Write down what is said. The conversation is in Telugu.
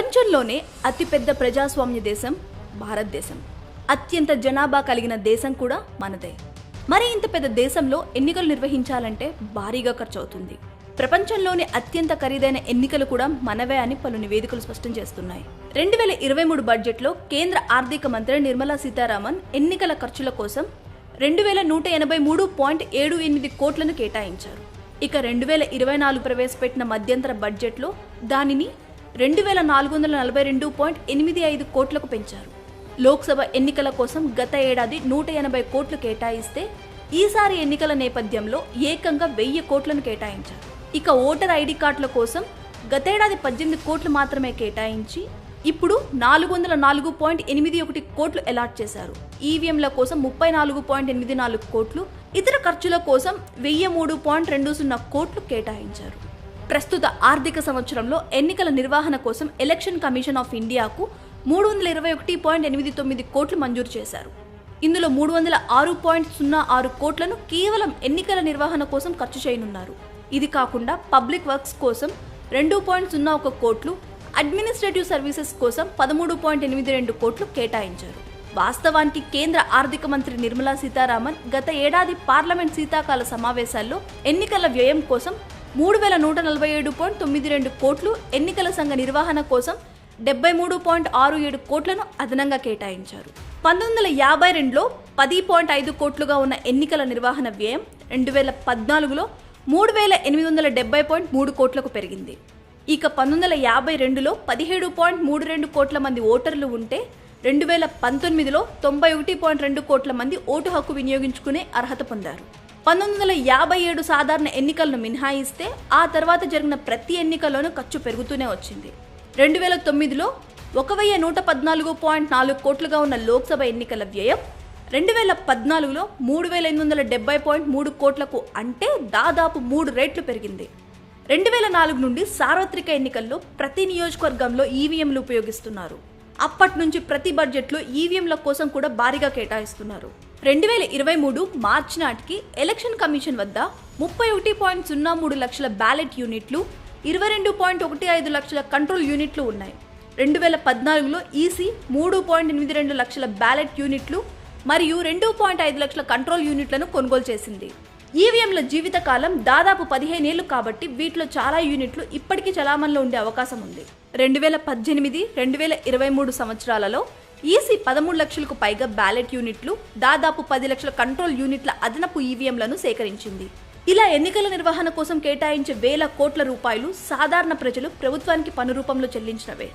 ప్రపంచంలోనే అతిపెద్ద ప్రజాస్వామ్య దేశం భారతదేశం. అత్యంత జనాభా కలిగిన దేశం కూడా మనదే. మరి ఇంత పెద్ద దేశంలో ఎన్నికలు నిర్వహించాలంటే భారీగా ఖర్చు అవుతుంది ప్రపంచంలోని అత్యంత ఖరీదైన ఎన్నికలు కూడా మనవే అని పలు నివేదికలు స్పష్టం చేస్తున్నాయి. రెండు వేల ఇరవై మూడు బడ్జెట్లో కేంద్ర ఆర్థిక మంత్రి నిర్మలా సీతారామన్ ఎన్నికల ఖర్చుల కోసం రెండు వేల నూట ఎనభై మూడు పాయింట్ ఏడు ఎనిమిది కోట్లను కేటాయించారు. ఇక రెండు వేల ఇరవై నాలుగు ప్రవేశపెట్టిన మధ్యంతర బడ్జెట్లో దానిని రెండు వేల నాలుగు వందల నలభై రెండు పాయింట్ ఎనిమిది ఐదు కోట్లకు పెంచారు. లోక్సభ ఎన్నికల కోసం గత ఏడాది నూట ఎనభై కోట్లు కేటాయిస్తే ఈసారి ఎన్నికల నేపథ్యంలో ఏకంగా వెయ్యి కోట్లను కేటాయించారు. ఇక ఓటర్ ఐడి కార్డుల కోసం గతేడాది పద్దెనిమిది కోట్లు మాత్రమే కేటాయించి ఇప్పుడు నాలుగు వందల నాలుగు పాయింట్ ఎనిమిది ఒకటి కోట్లు అలాట్ చేశారు. ఈవీఎంల కోసం ముప్పై నాలుగు పాయింట్ ఎనిమిది నాలుగు కోట్లు ఇతర ఖర్చుల కోసం వెయ్యి మూడు పాయింట్ రెండు సున్నా కోట్లు కేటాయించారు. ప్రస్తుత ఆర్థిక సంవత్సరంలో ఎన్నికల నిర్వహణ కోసం ఎలక్షన్ కమిషన్ ఆఫ్ ఇండియాకు మూడు వందల ఇరవై ఒకటి పాయింట్ ఎనిమిది తొమ్మిది కోట్లు మంజూరు చేశారు. ఇందులో మూడు వందల ఆరు పాయింట్ సున్నా ఆరు కోట్లను కేవలం ఎన్నికల నిర్వహణ కోసం ఖర్చు చేయనున్నారు. ఇది కాకుండా పబ్లిక్ వర్క్స్ కోసం రెండు పాయింట్ సున్నా ఒక కోట్లు అడ్మినిస్ట్రేటివ్ సర్వీసెస్ కోసం పదమూడు పాయింట్ ఎనిమిది రెండు కోట్లు కేటాయించారు. వాస్తవానికి కేంద్ర ఆర్థిక మంత్రి నిర్మలా సీతారామన్ గత ఏడాది పార్లమెంట్ శీతాకాల సమావేశాల్లో ఎన్నికల వ్యయం కోసం మూడు వేల నూట నలభై ఏడు పాయింట్ తొమ్మిది రెండు కోట్లు ఎన్నికల సంఘ నిర్వహణ కోసం డెబ్బై మూడు పాయింట్ ఆరు ఏడు కోట్లను అదనంగా కేటాయించారు. పంతొమ్మిది వందల యాభై రెండులో పది పాయింట్ ఐదు కోట్లుగా ఉన్న ఎన్నికల నిర్వహణ వ్యయం రెండు వేల పద్నాలుగులో మూడు వేల ఎనిమిది వందల డెబ్బై పాయింట్ మూడు కోట్లకు పెరిగింది. ఇక పంతొమ్మిది వందల యాభై రెండులో పదిహేడు పాయింట్ మూడు రెండు కోట్ల మంది ఓటర్లు ఉంటే రెండు వేల పంతొమ్మిదిలో తొంభై ఒకటి పాయింట్ రెండు కోట్ల మంది ఓటు హక్కు వినియోగించుకునే అర్హత పొందారు. పంతొమ్మిది వందల యాభై ఏడు సాధారణ ఎన్నికలను మినహాయిస్తే ఆ తర్వాత జరిగిన ప్రతి ఎన్నికల్లోనూ ఖర్చు పెరుగుతూనే వచ్చింది. రెండు వేల తొమ్మిదిలో ఒక వెయ్యి నూట పద్నాలుగు పాయింట్ నాలుగు కోట్లుగా ఉన్న లోక్సభ ఎన్నికల వ్యయం రెండు వేల పద్నాలుగులో మూడు వేల ఎనిమిది వందల డెబ్బై పాయింట్ మూడు కోట్లకు అంటే దాదాపు మూడు రేట్లు పెరిగింది. రెండు వేల నాలుగు నుండి సార్వత్రిక ఎన్నికల్లో ప్రతి నియోజకవర్గంలో ఈవీఎంలు ఉపయోగిస్తున్నారు. అప్పటి నుంచి ప్రతి బడ్జెట్లో ఈవీఎంల కోసం కూడా భారీగా కేటాయిస్తున్నారు. రెండు వేల ఇరవై మూడు మార్చి నాటికి ఎలక్షన్ కమిషన్ వద్ద ముప్పై ఒకటి పాయింట్ సున్నా మూడు లక్షల బ్యాలెట్ యూనిట్లు ఇరవై రెండు పాయింట్ ఒకటి ఐదు లక్షల కంట్రోల్ యూనిట్లు ఉన్నాయి. రెండు వేల పద్నాలుగులో ఈసీ మూడు పాయింట్ ఎనిమిది రెండు లక్షల బ్యాలెట్ యూనిట్లు మరియు రెండు పాయింట్ ఐదు లక్షల కంట్రోల్ యూనిట్లను కొనుగోలు చేసింది. ఈవీఎంల జీవితకాలం దాదాపు పదిహేనేళ్ళు కాబట్టి వీటిలో చాలా యూనిట్లు ఇప్పటికీ చలామణిలో ఉండే అవకాశం ఉంది. రెండు వేల పద్దెనిమిది రెండు వేల ఇరవై మూడు సంవత్సరాలలో ఈసీ పదమూడు లక్షలకు పైగా బ్యాలెట్ యూనిట్లు దాదాపు పది లక్షల కంట్రోల్ యూనిట్ల అదనపు ఈవీఎంలను సేకరించింది. ఇలా ఎన్నికల నిర్వహణ కోసం కేటాయించే వేల కోట్ల రూపాయలు సాధారణ ప్రజలు ప్రభుత్వానికి పన్ను రూపంలో చెల్లించినవే.